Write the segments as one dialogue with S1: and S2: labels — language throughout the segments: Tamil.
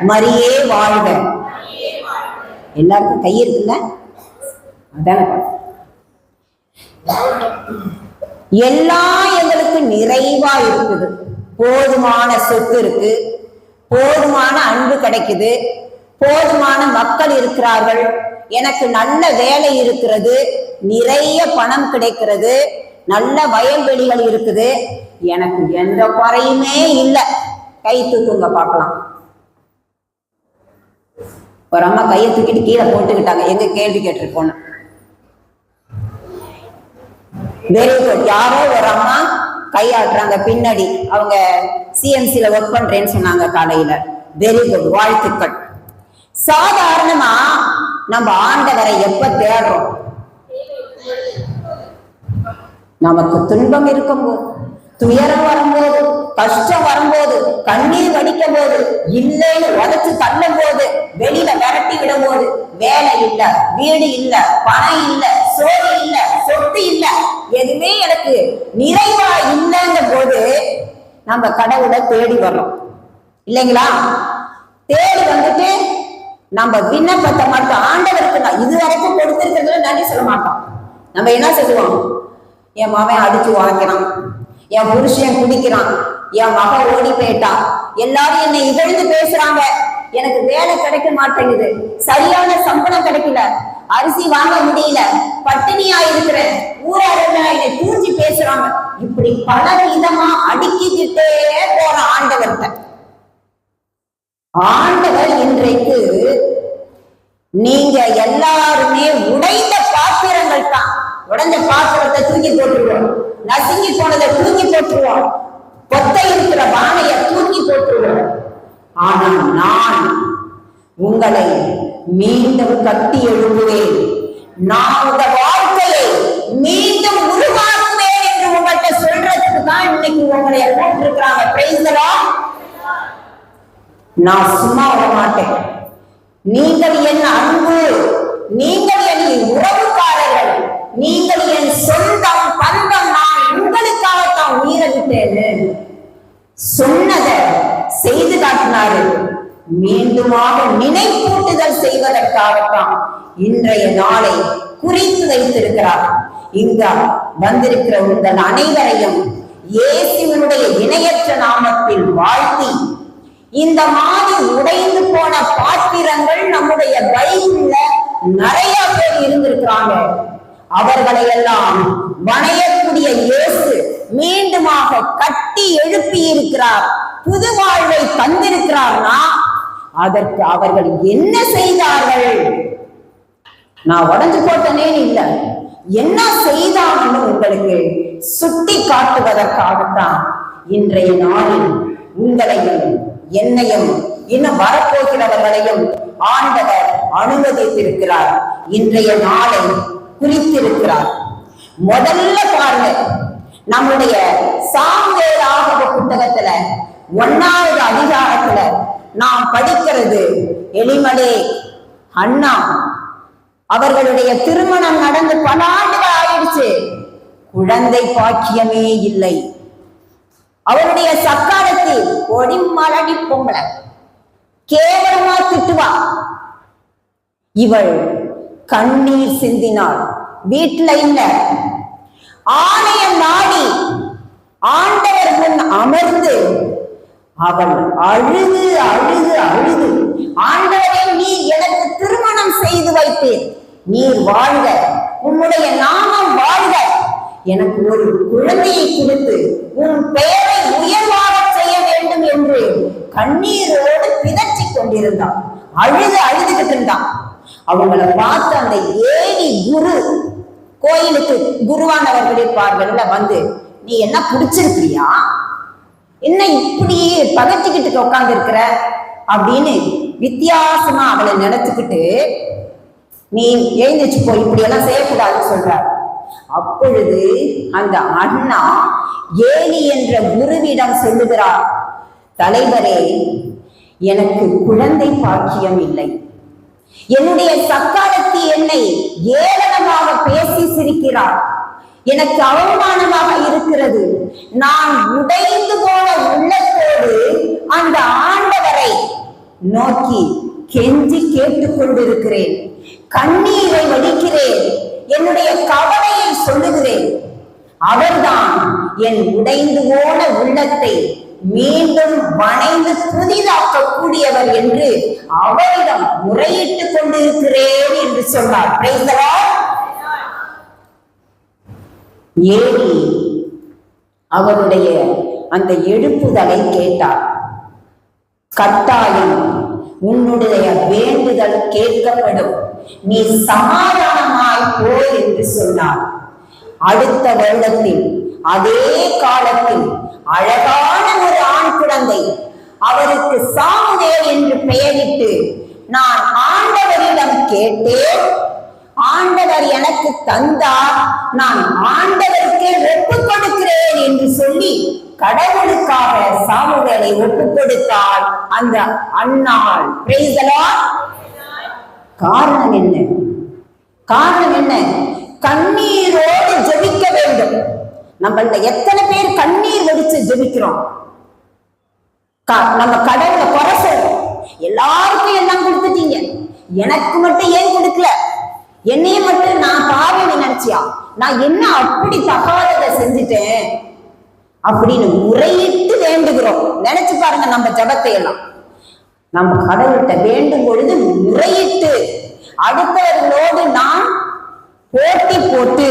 S1: மரியே வாழ்க. எல்லாருக்கும் கை இருக்குல்ல? அதான எல்லாம் எங்களுக்கு நிறைவா இருக்குது. போதுமான சொத்து இருக்கு. போதுமான அன்பு கிடைக்குது. போதுமான மக்கள் இருக்கிறார்கள். எனக்கு நல்ல வேலை இருக்கிறது. நிறைய பணம் கிடைக்கிறது. நல்ல வயல்வெளிகள் இருக்குது. எனக்கு எந்த குறையுமே இல்லை. கை தூக்குங்க பார்க்கலாம். ஒரு அம்மா கையை தூக்கிட்டு கீழே போட்டுக்கிட்டாங்க. எங்க கேள்வி கேட்டிருக்கோன்னு. வெரி குட் யாரோ ஒரு அம்மா கையாட்டுறாங்க. பின்னாடி அவங்க சிஎம்சில ஒர்க் பண்றேன்னு சொன்னாங்க காலையில வெரி குட் வாழ்த்துக்கள். சாதாரணமா நம்ம ஆண்டவரை எப்ப தேடுறோம்? நமக்கு துன்பம் இருக்கும்போது. துயரம் வரும்போது கஷ்டம் வரும்போது கண்ணீர் வடிக்கும் போது இல்லைன்னு உதச்சு தள்ளும் போது வெளியில விரட்டி விடும் போது வேலை இல்ல வீடு இல்ல பணம் இல்ல சோறு இல்ல சொத்து இல்ல எதுவுமே எனக்கு நிறைவா இல்லைங்க போது நம்ம கடவுளை தேடி வர்றோம். இல்லைங்களா? தேடி வந்துட்டு நம்ம விண்ணப்பத்தை மட்டும் ஆண்டவருக்கு நான் இது வரைக்கும் கொடுத்துருக்கிறதுல நன்றி சொல்ல மாட்டோம். நம்ம என்ன சொல்லுவோம்? என் மாவன் அடிச்சு வாங்கினான் என் புருஷன் குடிக்கிறான். என் மக ஓடி போயிட்டா. எல்லாரும் என்னை இகழ்ந்து பேசுறாங்க. எனக்கு வேலை கிடைக்க மாட்டேங்குது. சரியான சம்பளம் கிடைக்கல. அரிசி வாங்க முடியல. பட்டினியா இருக்கிறேன். ஊராரெல்லாம் என்னை தூஞ்சி பேசுறாங்க. இப்படி பல விதமா அடுக்கிக்கிட்டே போற ஆண்டவர்கிட்ட. ஆண்டவர் இன்றைக்கு நீங்க எல்லாருமே உடைந்த பாத்திரங்கள் தான் உடஞ்ச பாத்திரத்தை தூக்கி போட்டுருவோம். நசுங்கி போனதை தூக்கி போட்டுருவோம். கொத்தை இருக்கிற பானைய தூக்கி போட்டுருவோம். ஆனால் நான் உங்களை மீண்டும் கட்டி எழுப்புவேன். நான் உங்க வாழ்க்கையை மீண்டும் உருவாக்குவேன் என்று உங்கள்கிட்ட சொல்றதுக்கு தான் இன்னைக்கு உங்களை போட்டிருக்கிறாங்க பிரைஸ்தலா நான் சும்மா விட மாட்டேன் நீங்கள் என் அன்பு நீங்கள் என் உறவுக்காரர் நீங்கள் என் சொந்தம் பந்தம் நான் உங்களுக்காகத்தான் உயிரை விட்டேன் சொன்னதை செய்து காட்டினாரு. மீண்டுமாக நினைப்பூட்டுதல் செய்வதற்காகத்தான் இன்றைய நாளை குறித்து வைத்திருக்கிறார். இங்க வந்திருக்கிற உங்கள் அனைவரையும் இயேசுவினுடைய இணையற்ற நாமத்தில் வாழ்த்தி இந்த மாதிரி உடைந்து போன பாத்திரங்கள் நம்முடைய பைபிள்ல நிறைய பேர் இருந்திருக்கிறாங்க. அவர்களை எல்லாம் வணையக்கூடிய இயேசு மீண்டுமாக கட்டி எழுப்பி இருக்கிறார் புது வாழ்வை தந்திருக்கிறார்னா அதற்கு அவர்கள் என்ன செய்தார்கள்? நான் உடஞ்சு போட்டனேன்னு இல்லை. என்ன செய்தாங்கன்னு உங்களுக்கு? சுட்டி காட்டுவதற்காகத்தான். இன்றைய நாளில் உங்களையும் என்னையும் இன்னும் வரப்போகிறவர்களையும் ஆண்டவர் அனுமதித்திருக்கிறார். இன்றைய நாளை பிரித்திருக்கிறார். முதல்ல பாருங்க நம்முடைய சாமுவேல் ஆகவ புத்தகத்துல ஒன்னாவது அதிகாரத்துல நாம் படிக்கிறது எலிமலே அண்ணா. அவர்களுடைய திருமணம் நடந்து பல ஆண்டுகள் ஆயிடுச்சு. குழந்தை பாக்கியமே இல்லை. அவருடைய சக்காரத்தில் கொடிமலடி பொம்பளை. கேவலமா திட்டுவா. இவள் கண்ணீர் சிந்தினாள். வீட்டுல இல்ல ஆலயம் நாடி ஆண்டவர் முன் அமர்ந்து அவள் அழுது அழுது அழுது ஆண்டவரை நீ எனக்கு திருமணம் செய்து வைத்தேன் நீர் வாழ்க. உன்னுடைய நாமம் வாழ்க. எனக்கு ஒரு குழந்தையை கொடுத்து உன் பெயரை உயர்வாக செய்ய வேண்டும் என்று கண்ணீரோடு பிதற்றிக் கொண்டிருந்தான். அழுது அழுதுகிட்டு இருந்தான். அவங்கள பார்த்து அந்த ஏணி குரு கோயிலுக்கு குருவானவர்கள் இருப்பார்கள்ல வந்து நீ என்ன பிடிச்சிருக்கிறியா? என்ன இப்படி பகச்சிக்கிட்டு உட்கார்ந்து இருக்கிற அப்படின்னு வித்தியாசமா அவளை நினைச்சுக்கிட்டு நீ எழுந்திரிச்சு போய் இப்படி எல்லாம் செய்யக்கூடாதுன்னு சொல்ற. அப்பொழுது அந்த அண்ணா ஏலி என்ற குருவிடம் சொல்லுகிறார் தலைவரே எனக்கு குழந்தை பாக்கியம் இல்லை. என்னுடைய சக்காலத்தி என்னை ஏளனமாக பேசி சிரிக்கிறார். எனக்கு அவமானமாக இருக்கிறது. நான் உடைந்து போன உள்ளத்தோடு அந்த ஆண்டவரை நோக்கி கெஞ்சி கேட்டுக்கொண்டிருக்கிறேன். கண்ணீரை வடிக்கிறேன். என்னுடைய கவலையை சொல்லுகிறேன். அவர்தான் என் உடைந்து போன உள்ளத்தை மீண்டும் வணைந்து புதிதாக்கக்கூடியவர் என்று அவரிடம் முறையிட்டுக் கொண்டிருக்கிறேன் என்று சொன்னார். ஏறி அவருடைய அந்த எழுப்புதலை கேட்டார். கட்டாயம் உன்னுடைய வேண்டுதல் கேட்கப்படும். நீ சமாதானமாய் போய் என்று சொன்னார். அடுத்த வருடத்தில் அதே காலத்தில் அழகான ஒரு ஆண் குழந்தை அவருக்கு சாமுவேல் என்று பெயரிட்டு நான் ஆண்டவரிடம் கேட்டேன். ஆண்டவர் எனக்கு தந்தார். நான் ஆண்டவருக்கே ஒப்பு கொடுக்கிறேன் என்று சொல்லி கடவுளுக்காக சாமுவேலை ஒப்பு கொடுத்தால் அந்த அண்ணாள் காரணம் என்ன? காரணம் என்ன? கண்ணீரோடு ஜபிக்க வேண்டும். நம்மள எத்தனை பேர் கண்ணீர் வடிச்சு ஜெபிக்கிறோம்? க- நம்ம கடவுளை குறை சொல்றோம். எல்லாருக்கும் எல்லாம் கொடுத்துட்டீங்க. எனக்கு மட்டும் ஏன் கொடுக்கல? என்னைய மட்டும் நான் பாவின்னு நினைச்சியா? நான் என்ன அப்படி தகாததை செஞ்சுட்டேன்? அப்படின்னு முறையிட்டு வேண்டுகிறோம். நினைச்சு பாருங்க நம்ம ஜபத்தை எல்லாம். நம்ம கடவுள்கிட்ட வேண்டும் பொழுது முறையிட்டு அடுத்தவர்களோடு நான் போட்டி போட்டு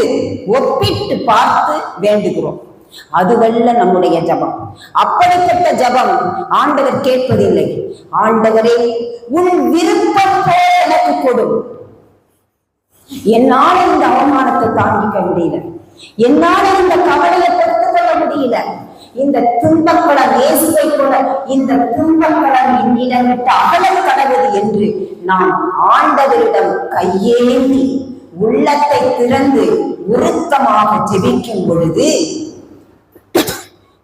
S1: ஒப்பிட்டு பார்த்து வேண்டுகிறோம். அதுவல்ல நம்முடைய ஜபம். அப்படிப்பட்ட ஜபம் ஆண்டவர் கேட்பதில்லை. ஆண்டவரே உன் விருப்பம் போல எனக்கு கொடும் என்னால் இந்த அவமானத்தை தாங்கிக்க முடியல. என்னால் இந்த கவலையை பொறுத்துக் கொள்ள முடியல. இந்த துன்பக்கடம் இயேசுவை போல இந்த துன்பக்கடம் என்னிடம் விட்டு அகலக் கடவுது என்று நான் ஆண்டவரிடம் கையேந்தி உள்ளத்தை திறந்து உருக்கமாக ஜெபிக்கும் பொழுது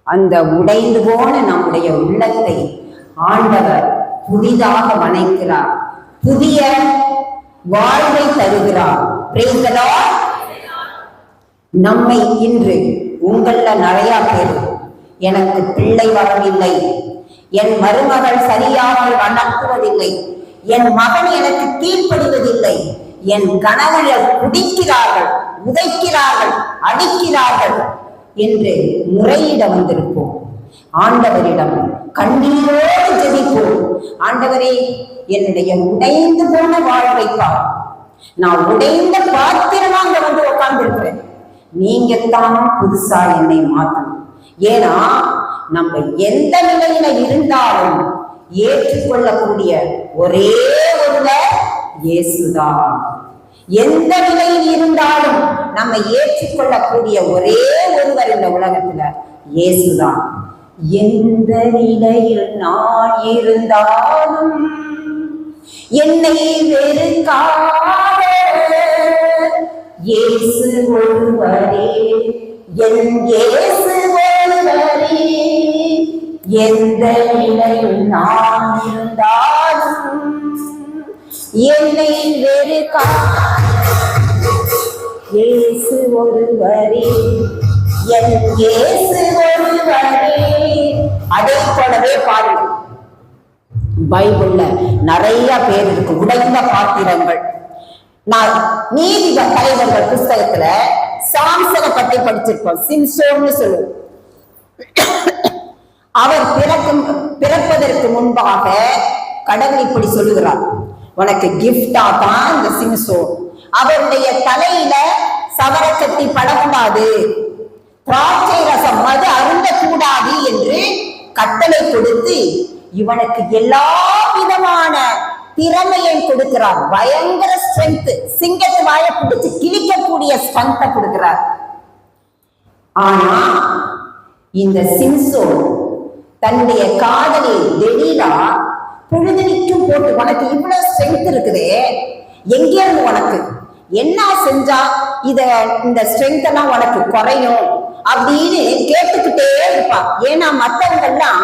S1: அந்த உடைந்து போன நம்முடைய உள்ளத்தை ஆண்டவர் புதிதாக வணைக்கிறார். புதிய வாழ்வை தருகிறார். நம்மை இன்று உங்கள நிறைய பேர் எனக்கு பிள்ளை வரவில்லை. என் மருமகள் சரியாக வணக்குவதில்லை என் மகன் எனக்கு கீழ்ப்படுவதில்லை. என் கணவர்கள் குடிக்கிறார்கள் உதைக்கிறார்கள் அடிக்கிறார்கள் என்று முறையிட வந்திருப்போம். ஆண்டவரிடம் கண்ணீரோடு ஜெபிப்போம். ஆண்டவரே என்னுடைய உடைந்து போன வாழ்வை பார் நான் உடைந்த பாத்திரமா அங்க வந்து உட்கார்ந்து நீங்க தான் புதுசா என்னை மாத்தணும். ஏன்னா நம்ம எந்த நிலையில இருந்தாலும் ஏற்றுக்கொள்ளக்கூடிய ஒரே இயேசுதான். எந்த நிலையில் இருந்தாலும் நம்ம ஏற்றுக்கொள்ளக்கூடிய ஒரே ஒருவர் இந்த உலகத்துல இயேசுதான். எந்த நிலையில் நான் இருந்தாலும் என்னை வெறுக்காத. இயேசு ஒருவரே என் இயேசு ஒருவரே. எந்த நிலையில் நான் இருந்தாலும் என்னை வெறுக்கா இயேசு ஒருவரே. என் இயேசு ஒருவரே. அதே போலவே பாருங்க பைபிள்ல நிறைய பேர் இருக்கு. உடைந்த பாத்திரங்கள். நான் நீதி தலைவர்கள் புஸ்தகத்துல சாம்சனை பத்தி படிச்சிருக்கோம். சிம்சோன்னு சொல்லுவோம். அவர் பிறக்கும் பிறப்பதற்கு முன்பாக கடவுள் இப்படி சொல்லுகிறார். உனக்கு கிஃப்டா தான் இந்த சிம்சோ. அவருடைய தலையில சவரக்கத்தி படக்கூடாது. திராட்சை ரசம் மது அருந்தக்கூடாது என்று கட்டளை கொடுத்து இவனுக்கு எல்லா விதமான திறமையை கொடுக்கிறார். பயங்கர ஸ்ட்ரென்த் சிங்கத்து வாயை பிடிச்சு கிழிக்கக்கூடிய ஸ்ட்ரென்த்தை கொடுக்கிறார். ஆனா இந்த சிம்சோ தன்னுடைய காதலி டெலிலா பொழுதுனிக்கும் போட்டு உனக்கு இவ்வளவு ஸ்ட்ரென்த் இருக்குதே. எங்கே இருந்து உனக்கு? என்ன செஞ்சா இத இந்த ஸ்ட்ரென்த் எல்லாம் உனக்கு குறையும்? அப்படின்னு கேட்டுக்கிட்டே இருப்பா. ஏன்னா மத்தவங்க எல்லாம்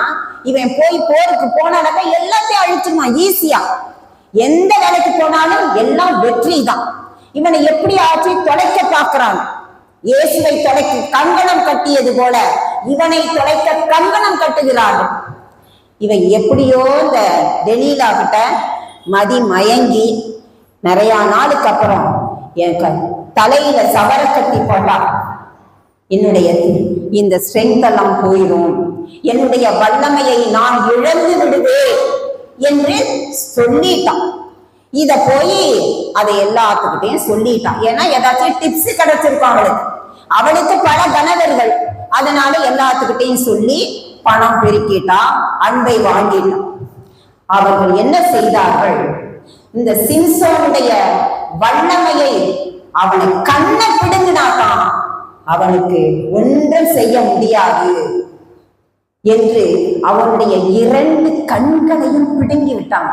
S1: இவன் போய் போருக்கு போனானாக்கா எல்லாத்தையும் அழிச்சிருவான் ஈஸியா எந்த வேலைக்கு போனாலும் எல்லாம் வெற்றி தான் இவனை எப்படி ஆச்சு தொலைக்க பார்க்கறான்? இயேசுவை தொலைக்க கங்கணம் கட்டியது போல இவனை தொலைக்க கங்கணம் கட்டுகிறார்கள். இவன் எப்படியோ இந்த டெலிலா கிட்ட மதி மயங்கி நிறைய நாளுக்கு அப்புறம் என் க தலையில சவர கட்டி போட்டா என்னுடைய இந்த ஸ்ட்ரென்த் எல்லாம் போயிடும் என்னுடைய வல்லமையை நான் இழந்து விடுவேன் என்று சொல்லிட்டான். இத போய் அதை எல்லாத்துக்கிட்டையும் சொல்லிட்டான். ஏன்னா ஏதாச்சும் டிப்ஸ் கிடைச்சிருக்கும் அவளுக்கு. அவளுக்கு பல கணவர்கள். அதனால எல்லாத்துக்கிட்டையும் சொல்லி பணம் பெருக்கிட்டா அன்பை வாங்கிட்டான் அவர்கள் என்ன செய்தார்கள்? இந்த சிம்சோனுடைய வல்லமையை அவனை கண்ணை பிடுங்கினாதான் அவனுக்கு ஒன்றும் செய்ய முடியாது என்று அவனுடைய இரண்டு கண்களையும் பிடுங்கி விட்டான்.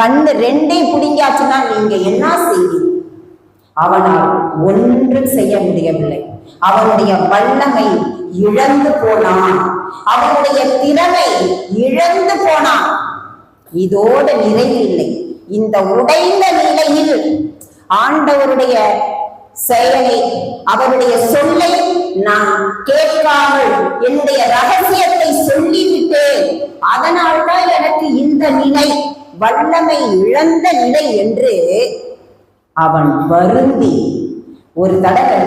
S1: கண்ணு ரெண்டையும் பிடுங்கியாச்சுன்னா நீங்க என்ன செய்வீங்க? அவனால் ஒன்றும் செய்ய முடியவில்லை. அவனுடைய வல்லமை இழந்து போனான். அவனுடைய திறமை இழந்து போனான். இதோட நிறைவில்லை. இந்த உடைந்த நிலையில் ஆண்டவருடைய செயலை அவருடைய சொல்லை நான் கேட்காமல் என்னுடைய ரகசியத்தை சொல்லிவிட்டேன். அதனால்தான் எனக்கு இந்த நிலை வல்லமை இழந்த நிலை என்று அவன் வருந்தி. ஒரு தடவை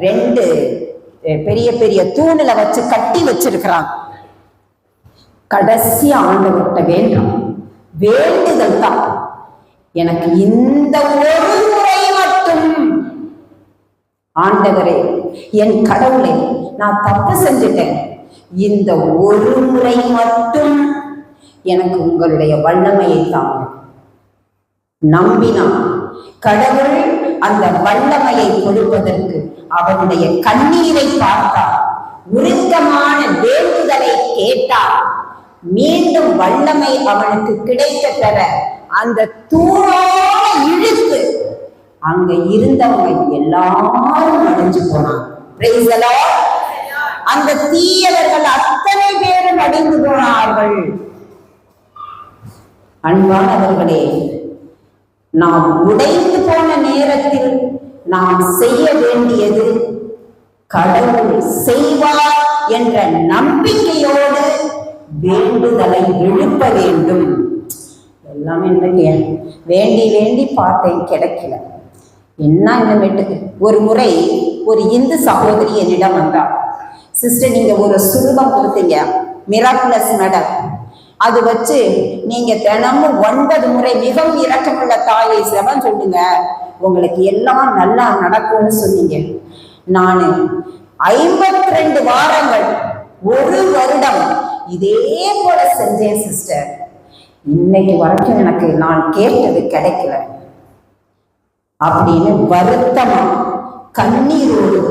S1: ரெண்டு பெரிய பெரிய தூணில வச்சு கட்டி வச்சிருக்கிறான். கடைசி ஆண்டவர்கிட்ட வேண்டாம்? வேண்டுதல் தான். எனக்கு இந்த ஒரு முறை மட்டும். ஆண்டவரே என் கடவுளை நான் தப்பு செஞ்சுட்டேன். இந்த ஒரு முறை மட்டும் எனக்கு உங்களுடைய வல்லமையை தாங்க. நம்பினான் கடவுள் அந்த வல்லமையை கொடுப்பதற்கு அவனுடைய கண்ணீரை பார்த்தார் உருக்கமான வேண்டுதலை கேட்டார் மீண்டும் வல்லமை அவனுக்கு கிடைத்த பெற அந்த தூரோட இழுத்து அங்க இருந்தவங்க எல்லாரும் அடைஞ்சு போனான் அந்த தீயவர்கள் அத்தனை பேரும் அடைந்து போனார்கள். அன்பானவர்களே நாம் உடைந்து போன நேரத்தில் நாம் செய்ய வேண்டியது கடவுள் செய்வார் என்ற நம்பிக்கையோடு வேண்டுதலை எழுப்ப வேண்டும். எல்லாமே இல்லைங்க வேண்டி வேண்டி பார்த்தேன் கிடைக்கல. என்ன இன்னமேட்டுக்கு ஒரு முறை ஒரு இந்து சகோதரி என்னிடம் வந்தார் சிஸ்டர் நீங்க ஒரு சுரூபம் கொடுத்தீங்க மிராக்குலஸ் மெடல் அது வச்சு நீங்க தினமும் ஒன்பது முறை மிகவும் இரக்கமுள்ள தாயை செவன் சொல்லுங்க. உங்களுக்கு எல்லாம் நல்லா நடக்கும்னு சொன்னீங்க. நான் ஐம்பத்தி ரெண்டு வாரங்கள் ஒரு வருடம் இதே போல செஞ்சேன் சிஸ்டர் இன்னைக்கு வரைக்கும் எனக்கு நான் கேட்டது கிடைக்கல. அப்படின்னு வருத்தமா கண்ணீரோடு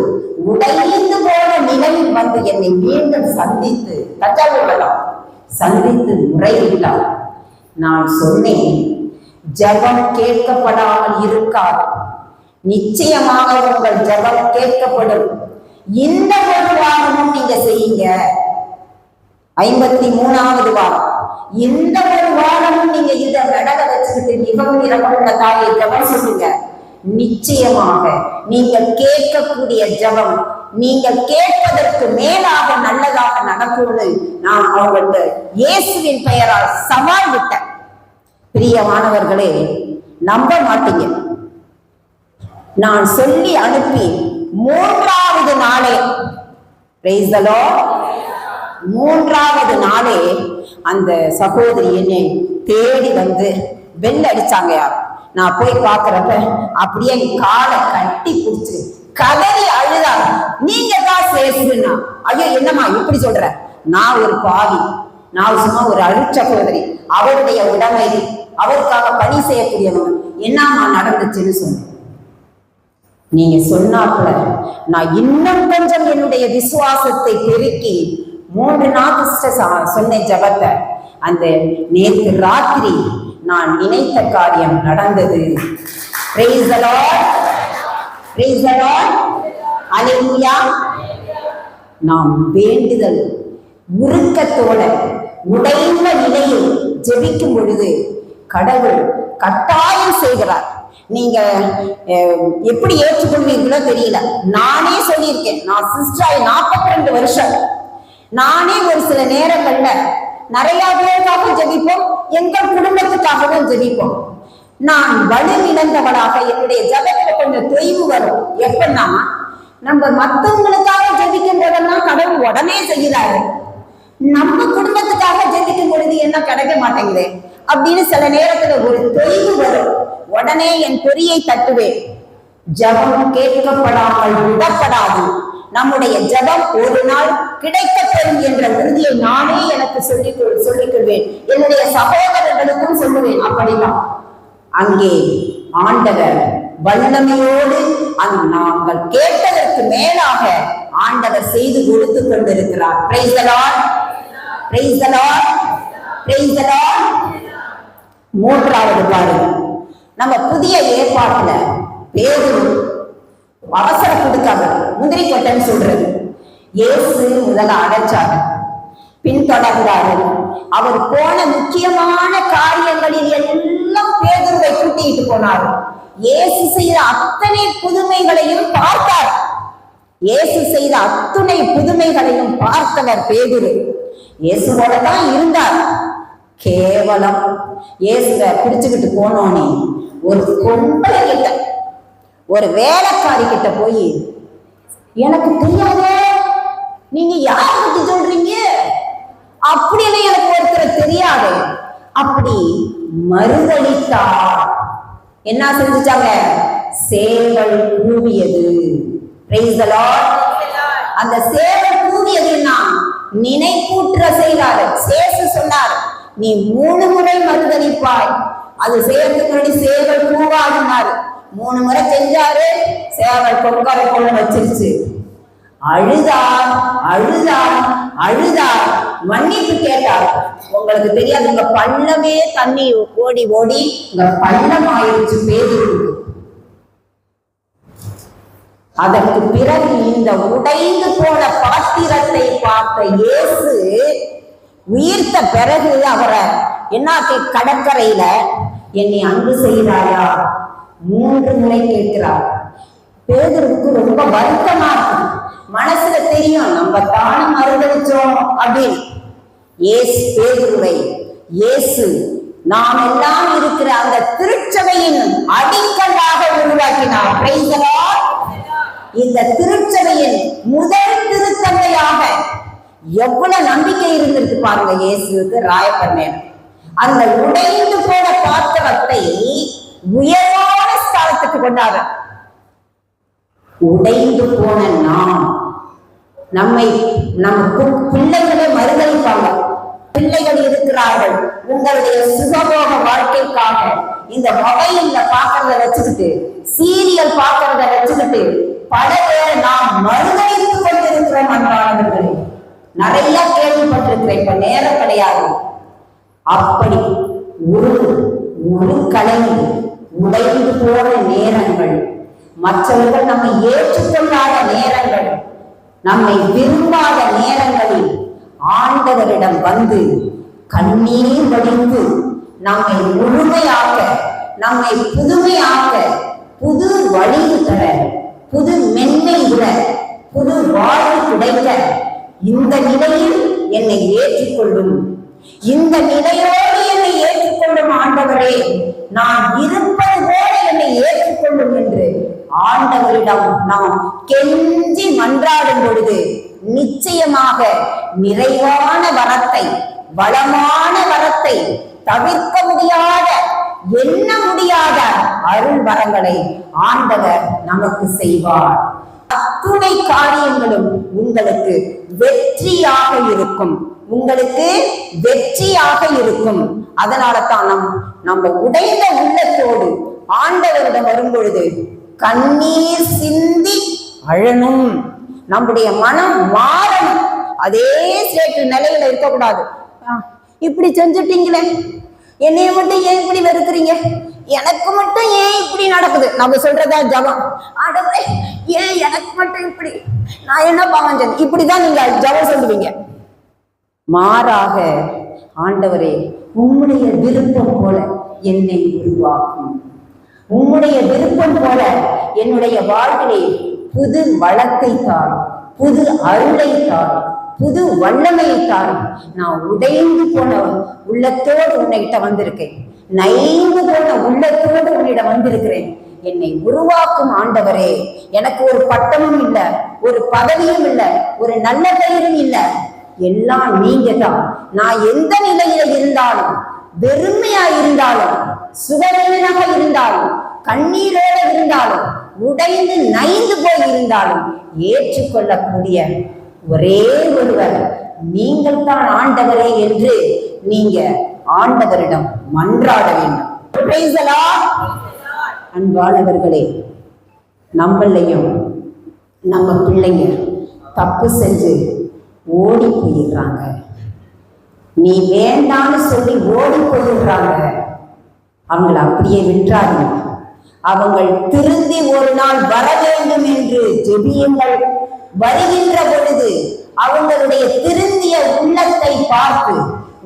S1: உடைந்து போன நிலையில் வந்து என்னை மீண்டும் சந்தித்து கட்டாளம் சந்தித்து முறையிட்டார் நான் சொன்னேன் ஜெபம் கேட்கப்படாமல் இருக்காது. நிச்சயமாக உங்கள் ஜெபம் கேட்கப்படும். இந்த ஒரு வாரமும் நீங்க செய்யுங்க. ஐம்பத்தி மூணாவது வாரம். இந்த ஒரு வாரமும் நீங்க இதை நடக்க வச்சுக்கிட்டு மிகவும் இரக்கமுள்ள தாயை ஜபம் சொல்லுங்க நிச்சயமாக நீங்கள் கேட்கக்கூடிய ஜெபம் நீங்கள் கேட்பதற்கு மேலாக நல்லதாக நடக்கும்னு நான் அவங்கள்ட்ட இயேசுவின் பெயரால் சவால் விட்டேன் பிரியமானவர்களே நம்ப மாட்டீங்க. நான் சொல்லி அனுப்பி மூன்றாவது நாளே மூன்றாவது நாளே அந்த சகோதரி என்னை தேடி வந்து பெல் அடிச்சாங்க யார்? நான் போய் பார்க்குறப்ப அப்படியே காலை கட்டி பிடிச்சு கதறி அழுதாங்க நீங்க தான் சேசுனா ஐயோ என்னம்மா இப்படி சொல்ற? நான் ஒரு பாவி. நான் சும்மா ஒரு அருட்சகோதரி அவருடைய உடமை அவருக்காக பணி செய்யக்கூடியவன். என்னம்மா நடந்துச்சுன்னு சொன்னேன் நீங்க சொன்னாப்புல நான் இன்னும் கொஞ்சம் என்னுடைய விசுவாசத்தை பெருக்கி மூன்று நாள் sister சொன்னேன் ஜபத்தை அந்த நேற்று ராத்திரி நான் நினைத்த காரியம் நடந்தது. Praise நாம் வேண்டுதல் உருக்கத்தோட உடைந்த நிலையில் ஜெபிக்கும் பொழுது கடவுள் கட்டாயம் செய்கிறார். நீங்க எப்படி ஏற்றுக்கொள்வீங்களோ தெரியல. நானே சொல்லியிருக்கேன். நான் சிஸ்டர் நாற்பத்தி ரெண்டு வருஷம். நானே ஒரு சில நேரங்கள்ல நிறைய பேருக்காக ஜெபிப்போம் எங்கள் குடும்பத்துக்காகவும் ஜெபிப்போம். நான் வலுவிழந்தவளாக என்னுடைய ஜபத்தில் எப்பன்னா நம்ம மத்தவங்களுக்காக ஜெபிக்கின்றதெல்லாம் கடவுள் உடனே செய்கிறாரு. நம்ம குடும்பத்துக்காக ஜெபிக்கும் பொழுது என்ன கிடைக்க மாட்டேங்குது? அப்படின்னு சில நேரத்துல ஒரு தொய்வு வரும். உடனே என் பொறியை தட்டுவேன். ஜபம் கேட்கப்படாமல் விடப்படாது. நம்முடைய ஜபம் ஒரு நாள் கிடைக்கப்படும் என்ற உறுதியை நானே எனக்கு சொல்லிக் கொள்- சொல்லிக் கொள்வேன். என்னுடைய சகோதரர்களுக்கும் சொல்லுவேன் அப்படிதான். அங்கே ஆண்டவர் வல்லமையோடு அந்த நாங்கள் கேட்டதற்கு மேலாக ஆண்டவர் செய்து கொடுத்து கொண்டிருக்கிறார். Praise the Lord. மூன்றாவது பாருங்க நம்ம புதிய ஏற்பாட்டுல பேதுரு அவசர கொடுக்காம முந்திரி கொட்டைன்னு சொல்றது. இயேசு முதல்ல அடைச்சாரு. பின்தொடர்ந்தாரு அவர் போன முக்கியமான காரியங்களில் எல்லாம் பேதுருவை கூட்டிட்டு போனார். இயேசு செய்த அத்தனை புதுமைகளையும் பார்த்தார். இயேசு செய்த அத்துணை புதுமைகளையும் பார்த்தவர் பேதுரு. இயேசுவோட தான் இருந்தார். கேவலம். இயேசுவ பிடிச்சுக்கிட்டு போனோனே ஒரு பொம்பளை கிட்ட ஒரு வேலைக்காரி கிட்ட போய் எனக்கு தெரியாதே நீங்க யாரை பத்தி சொல்றீங்க? அப்படின்னு எனக்கு ஒருத்தர் தெரியாது. அப்படி மறுதளித்தார் என்ன செஞ்சுட்டாங்க? சேவல் கூவியது. அந்த சேவல் கூவியதுன்னா நினைப்பூற்ற செய்தாரு. சேசு சொன்னார் நீ மூணு முறை மறுதளிப்பாய் அது செய்யறதுக்கு முன்னாடி சேவல் கூவாதுனாரு மூணு முறை செஞ்சாரு சேவல் கொக்கரை கொள்ள வச்சிருச்சு. அழுதா அழுதா அழுதா. மன்னிப்பு கேட்டார் உங்களுக்கு தெரியாது. உங்க பள்ளமே தண்ணி ஓடி ஓடி உங்க பள்ளம் ஆயிடுச்சு பேருக்கு அதற்கு பிறகு இந்த உடைந்து போன பாத்திரத்தை பார்த்த இயேசு உயிர்த்த பிறகு அவரை என்னாச்சு கடற்கரையில என்னை அன்பு செய்கிறாயா? மூன்று முறை கேட்கிறார். பேதருக்கு ரொம்ப வருத்தமா இருக்கு மனசுல தெரியும் நம்ம தானே மறுதளிச்சோம் அப்படின்னு. இயேசு பேதுருவை இயேசு நாம் எல்லாம் இருக்கிற அந்த திருச்சபையின் அடிக்கல்லாக உருவாக்கினார். இந்த திருச்சபையின் முதல் திருத்தந்தையாக எவ்வளவு நம்பிக்கை இருந்திருக்கு பாருங்க இயேசுக்கு ராயப்பர் அந்த உடைந்து போன பாத்திரத்தை உயர்வான ஸ்தானத்துக்கு கொண்டாட உடைந்து போன நாம் நம்மை நம் பிள்ளைகளே மறுதளிப்பாங்க. பிள்ளைகள் இருக்கிறார்கள். உங்களுடைய சுகபோக வாழ்க்கைக்காக இந்த மொபைல்ல பாக்குறத வச்சுக்கிட்டு சீரியல் பாக்குறத வச்சுக்கிட்டு பல பேரை நாம் மறுதளித்துக் கொண்டிருக்கிறோம் அன்பானவர்களே. நிறைய கேள்விப்பட்டிருக்கிறேன் இப்ப நேரம் கிடையாது. அப்படி ஒரு ஒரு கலைந்து உடைந்து போன நேரங்கள் மற்றவர்கள் நம்ம ஏற்றுக்கொள்ளாத நேரங்கள் நம்மை விரும்பாத நேரங்களில் ஆண்டவரிடம் வந்து கண்ணீர் வடிந்து நம்மை முழுமையாக்க நம்மை புதுமையாக்க புது வழி தர புது மென்மை விட புது வாழ்வு கிடைக்க இந்த நிலையில் என்னை ஏற்றிக்கொள்ளும். இந்த நிலையோடு என்னை ஏற்றுக்கொள்ளும் ஆண்டவரே நான் இருப்பது போல என்னை ஏற்றுக்கொள்ளும் என்று ஆண்டவரிடம் நாம் கெஞ்சி மன்றாடும் பொழுது நிச்சயமாக நிறைவான வரத்தை வளமான வரத்தை தவிர்க்க முடியாத எண்ண முடியாத அருள் வரங்களை ஆண்டவர் நமக்கு செய்வார். அத்துணை காரியங்களும் உங்களுக்கு வெற்றியாக இருக்கும். உங்களுக்கு வெற்றியாக இருக்கும். அதனால தான் நம் நம்ம உடைந்த உள்ளத்தோடு ஆண்டவரிடம் வரும் பொழுது கண்ணீர் சிந்தி அழணும். நம்முடைய மனம் மாறணும். அதே சேற்று நிலையில இருக்கக்கூடாது. இப்படி செஞ்சுட்டீங்களே. என்னைய மட்டும் ஏன் இப்படி வெறுக்கிறீங்க? எனக்கு மட்டும் ஏன் இப்படி நடக்குது? நம்ம சொல்றதா ஜபம். ஆண்டவரே ஏன் எனக்கு மட்டும் இப்படி? நான் என்ன பாவம் செஞ்சு இப்படிதான் நீங்க ஜபம் சொல்லுவீங்க. மாறாக ஆண்டவரே உம்முடைய விருப்பம் போல என்னை உருவாக்கும். உம்முடைய விருப்பம் போல என்னுடைய வாழ்விலே புது வளத்தை தாரும் புது அருளை தாரும் புது வல்லமையை தாரும். நான் உடைந்து போன உள்ளத்தோடு உன்னைகிட்ட வந்திருக்கேன். நைந்து போன உள்ளத்தோடு உன்னிடம் வந்திருக்கிறேன். என்னை உருவாக்கும் ஆண்டவரே எனக்கு ஒரு பட்டமும் இல்ல ஒரு பதவியும் இல்ல ஒரு நல்ல பெயரும் இல்ல. எல்லாம் நீங்க தான் நான் எந்த நிலையில இருந்தாலும் வெறுமையா இருந்தாலும் சுகவீனமாக இருந்தாலும் கண்ணீரோட இருந்தாலும் உடைந்து நைந்து போய் இருந்தாலும் ஏற்றுக்கொள்ளக்கூடிய ஒரே ஒருவர் நீங்கள் தான் ஆண்டவரே என்று நீங்க ஆண்டவரிடம் மன்றாட வேண்டும். அன்பானவர்களே நம்மளையும் நம்ம பிள்ளைங்க தப்பு செஞ்சு ஓடி போயிடுறாங்க. நீ வேண்டான்னு சொல்லி ஓடி போயிடுறாங்க அவங்கள அப்படியே விட்டுறாதீங்க. அவங்கள் திருந்தி ஒரு நாள் வர வேண்டும் என்று ஜெபியுங்கள். வருகின்ற பொழுது அவங்களுடைய திருந்திய உள்ளத்தை பார்த்து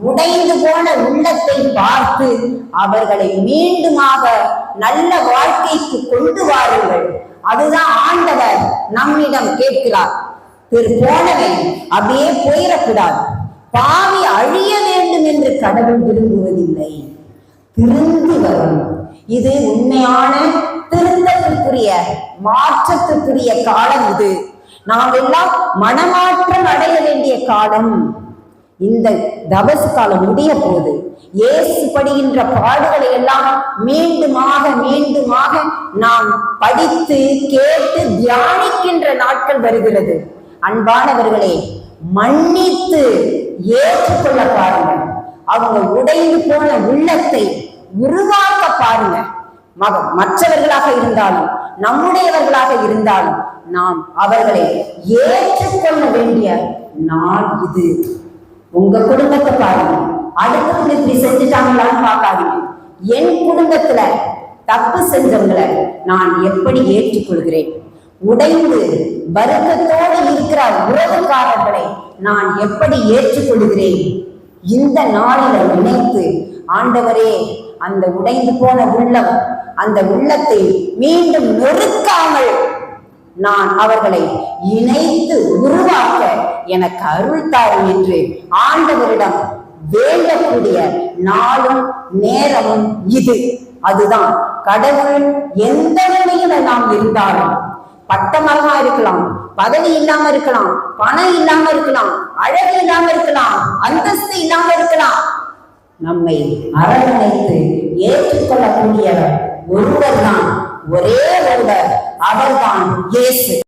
S1: உடைந்து போன உள்ளத்தை பார்த்து அவர்களை மீண்டுமாக நல்ல வாழ்க்கைக்கு கொண்டு வாருங்கள். அதுதான் ஆண்டவர் நம்மிடம் கேட்கிறார். திரு போனவன் அப்படியே போயிடக்கூடாது. பாவி அழிய வேண்டும் என்று கடவுள் விரும்புவதில்லை. திருந்தி வரும் இது உண்மையான திருத்தத்திற்குரிய மாற்றத்திற்குரிய காலம் இது. நாம் எல்லாம் மனமாற்றம் அடைய வேண்டிய காலம். இந்த தபசு காலம் முடிய போது இயேசு படுகின்ற பாடுகளை எல்லாம் மீண்டுமாக மீண்டுமாக நாம் படித்து கேட்டு தியானிக்கின்ற நாட்கள் வருகிறது. அன்பானவர்களே மன்னித்து ஏற்றுக்கொள்ள பாருங்க அவங்க உடைந்து போன உள்ளத்தை உருவாக்க பாருங்க. மக மற்றவர்களாக இருந்தாலும் நம்முடையவர்களாக இருந்தாலும் நாம் அவர்களை ஏற்றுக்கொள்ள வேண்டிய நாள் இது. உங்க குடும்பத்தை பாருங்க. அடுத்தவங்க இப்படி செஞ்சுட்டாங்களான்னு பார்க்காதீங்க. என் குடும்பத்துல தப்பு செஞ்சவங்களை நான் எப்படி ஏற்றுக்கொள்கிறேன்? உடைந்து வருத்தத்தோடு இருக்கிற உறவுக்காரர்களை நான் எப்படி ஏற்றுக்கொள்கிறேன்? இந்த நாளில நினைத்து ஆண்டவரே அந்த உடைந்து போன உள்ளம் அந்த உள்ளத்தை மீண்டும் நொறுக்காமல் நான் அவர்களை இணைத்து உருவாக்க எனக்கு அருள் தாரும் என்று ஆண்டவரிடம் வேண்டக்கூடிய நாளும் நேரமும் இது. அதுதான் கடவுள் எந்த நிலையில நாம் இருந்தாலும் பட்டமரமா இருக்கலாம் பதவி இல்லாம இருக்கலாம் பணம் இல்லாம இருக்கலாம் அழகு இல்லாம இருக்கலாம் அந்தஸ்து இல்லாம இருக்கலாம். நம்மை அரவணைத்து ஏற்றுக்கொள்ளக்கூடியவர் ஒருவர் தான் ஒரே ஒருவர் அவர்தான் இயேசு.